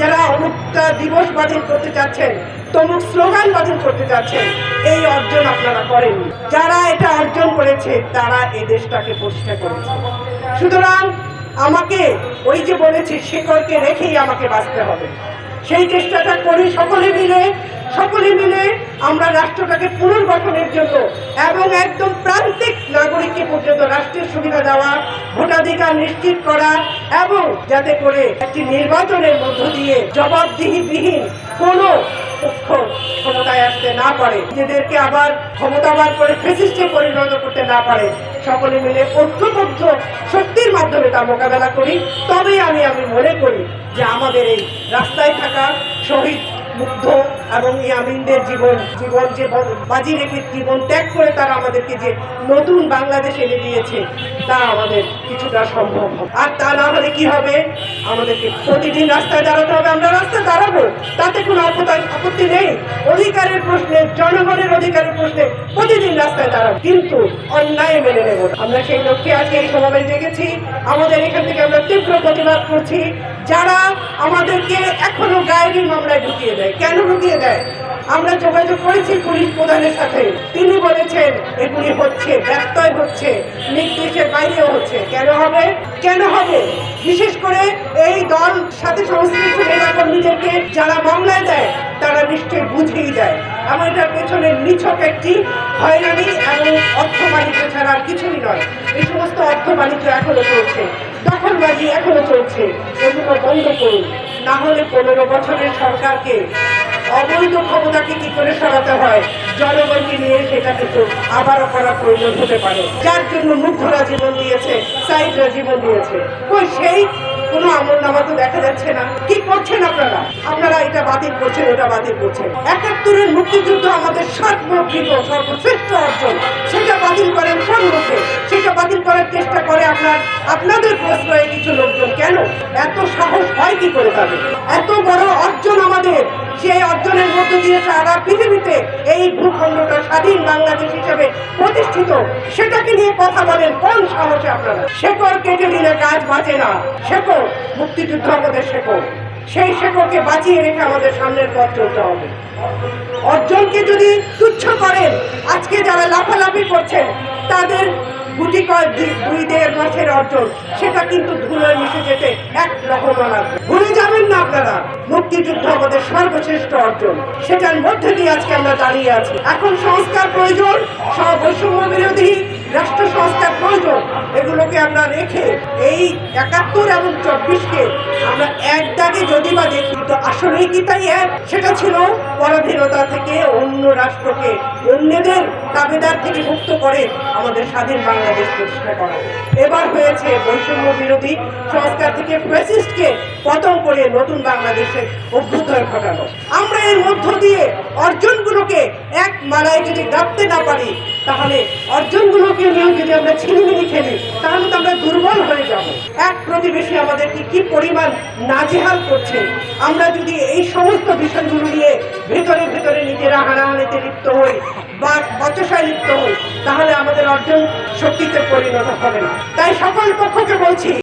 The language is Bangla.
যারা অমুকটা দিবস বাতিল করতে চাচ্ছেন তমুক স্লোগান বাতিল করতে চাচ্ছেন এই অর্জন আপনারা করেন। যারা এটা অর্জন করেছে, তারা এই দেশটাকে প্রতিষ্ঠা করেছে। সুতরাং আমাকে ওই যে বলেছি, শেকড়কে রেখেই আমাকে বাঁচতে হবে। সেই চেষ্টাটা করি সকলে মিলে সকলে মিলে আমরা রাষ্ট্রটাকে পুনর্গঠনের জন্য এবং একদম নাগরিককে পর্যন্ত রাষ্ট্রের সুবিধা দেওয়া, ভোটাধিকার নিশ্চিত করা এবং যাতে করে একটি নির্বাচনের মধ্য দিয়ে জবাবদিহিবিহীন কোনো পক্ষ ক্ষমতায় আসতে না পারে, নিজেদেরকে আবার ক্ষমতাবান করে ফেসিস্টে পরিণত করতে না পারে। সকলে মিলে ঐক্যবদ্ধ শক্তির মাধ্যমে তা মোকাবেলা করি। তবেই আমি আমি মনে করি যে আমাদের এই রাস্তায় থাকা শহীদ মুগ্ধ এবং ইয়ামিনদের জীবন জীবন যে বাজি রেখে জীবন ত্যাগ করে তারা আমাদেরকে যে নতুন বাংলাদেশ এনে দিয়েছে, তা আমাদের কিছুটা সম্ভব হবে। আর তা না হলে কি হবে? আমাদেরকে প্রতিদিন রাস্তায় দাঁড়াতে হবে, আমরা রাস্তায় দাঁড়াবো। তাতে কোনো আপত্তি নেই। অধিকারের প্রশ্নে, জনগণের অধিকারের প্রশ্নে প্রতিদিন রাস্তায় দাঁড়াবো। কিন্তু অন্যায় মেনে নেব আমরা সেই লক্ষ্যে আজকে এই সমাবেশ ডেকেছি। আমাদের এখান থেকে আমরা তীব্র প্রতিবাদ করছি। যারা আমাদেরকে এখনও গায়েবী মামলায় ঢুকিয়ে দেয় কেন ঢুকিয়ে দেয়? আমরা যোগাযোগ করেছি পুলিশ প্রধানের সাথে। তিনি বলেছেন, এগুলি হচ্ছে, ব্যত্যয় হচ্ছে, নির্দেশের বাইরেও হচ্ছে। কেন হবে? কেন হবে? বিশেষ করে এই দল সাথে সংশ্লিষ্ট নেতাকর্মীদেরকে যারা মামলায় দেয়, তারা নিশ্চয়ই বুঝেই দেয়। আমার এটার পেছনে নিছক একটি হয়রানি এবং অর্থ বাণিজ্য ছাড়া আর কিছুই নয়। এই সমস্ত অর্থ বাণিজ্য এখনও চলছে। দখলবাজি এখনও চলছে। এগুলো বন্ধ করুন। না হলে পনেরো বছরের সরকারকে অবৈধ ক্ষমতাকে কি করে সরাতে হয়? জনগণকে নিয়ে সেটা কিন্তু আবারও করার প্রয়োজন হতে পারে। যার জন্য মুগ্ধরা জীবন দিয়েছে সাইদরা জীবন দিয়েছে। ওই সেই কোনো আমল নামা তো দেখা যাচ্ছে না। কি করছেন আপনারা? আপনারা এটা বাতিল করছেন, ওটা বাতিল করছেন। একাত্তরের মুক্তিযুদ্ধ আমাদের সর্বকৃত সর্বশ্রেষ্ঠ অর্জন। সেটা বাতিল করেন কোন করার চেষ্টা করে আপনার, আপনাদের প্রশ্রয়ে কিছু লোকজন, কেন? এত সাহস হয় কি করে তাদের? এত বড় অর্জন আমাদের, সেই অর্জনের মধ্য দিয়ে সারা পৃথিবীতে এই ভূখণ্ডটা স্বাধীন বাংলাদেশ হিসেবে প্রতিষ্ঠিত। সেটাকে নিয়ে কথা বলেন, কোন সাহসে আপনারা? শেকড় কেটে দিলে গাছ বাঁচে না। শেকড় মুক্তিযুদ্ধ আমাদের শেকড় সেই শেকড়কে বাঁচিয়ে রেখে আমাদের সামনের পথ চলতে হবে। অর্জনকে যদি তুচ্ছ করেন, আজকে যারা লাফালাফি করছেন, তাদের গুটি কয় দুই- দেড় মাসের অর্জন, সেটা কিন্তু ধুলোয় মিশে যেতে এক রকম ভুলে যাবেন না আপনারা, মুক্তিযুদ্ধ আমাদের সর্বশ্রেষ্ঠ অর্জন। সেটার মধ্যে দিয়ে আজকে আমরা দাঁড়িয়ে আছি। এখন সংস্কার প্রয়োজন সব বৈষম্য বিরোধী রাষ্ট্র সংস্কার প্রয়োজন। এগুলোকে আমরা রেখে এই একাত্তর এবং চব্বিশকে আমরা এক দাগে যদি দেখি কি তাই এক। সেটা ছিল পরাধীনতা থেকে অন্য রাষ্ট্রকে অন্যদের দাবিদার থেকে মুক্ত করে আমাদের স্বাধীন বাংলাদেশ প্রতিষ্ঠা করা। এবার হয়েছে বৈষম্য বিরোধী সংস্কার থেকে ফ্যাসিস্টকে পতন করে নতুন বাংলাদেশের অভ্যুদয় ঘটানো। আমরা এর মধ্য দিয়ে অর্জনগুলোকে এক মালায় যদি গাঁপতে না পারি, তাহলে অর্জনগুলোকে নিয়ে যদি আমরা ছিনিমিনি খেলি, তাহলে তো আমরা দুর্বল হয়ে যাব। এক প্রতিবেশী আমাদেরকে কি পরিমাণ নাজেহাল করছে? আমরা যদি এই সমস্ত বিষয়গুলো নিয়ে ভেতরে ভেতরে নিজেরা হারাহানিতে লিপ্ত হই, বা বচসায় লিপ্ত হই, তাহলে আমাদের অর্জন শক্তিতে পরিণত হবে না। তাই সকল পক্ষকে বলছি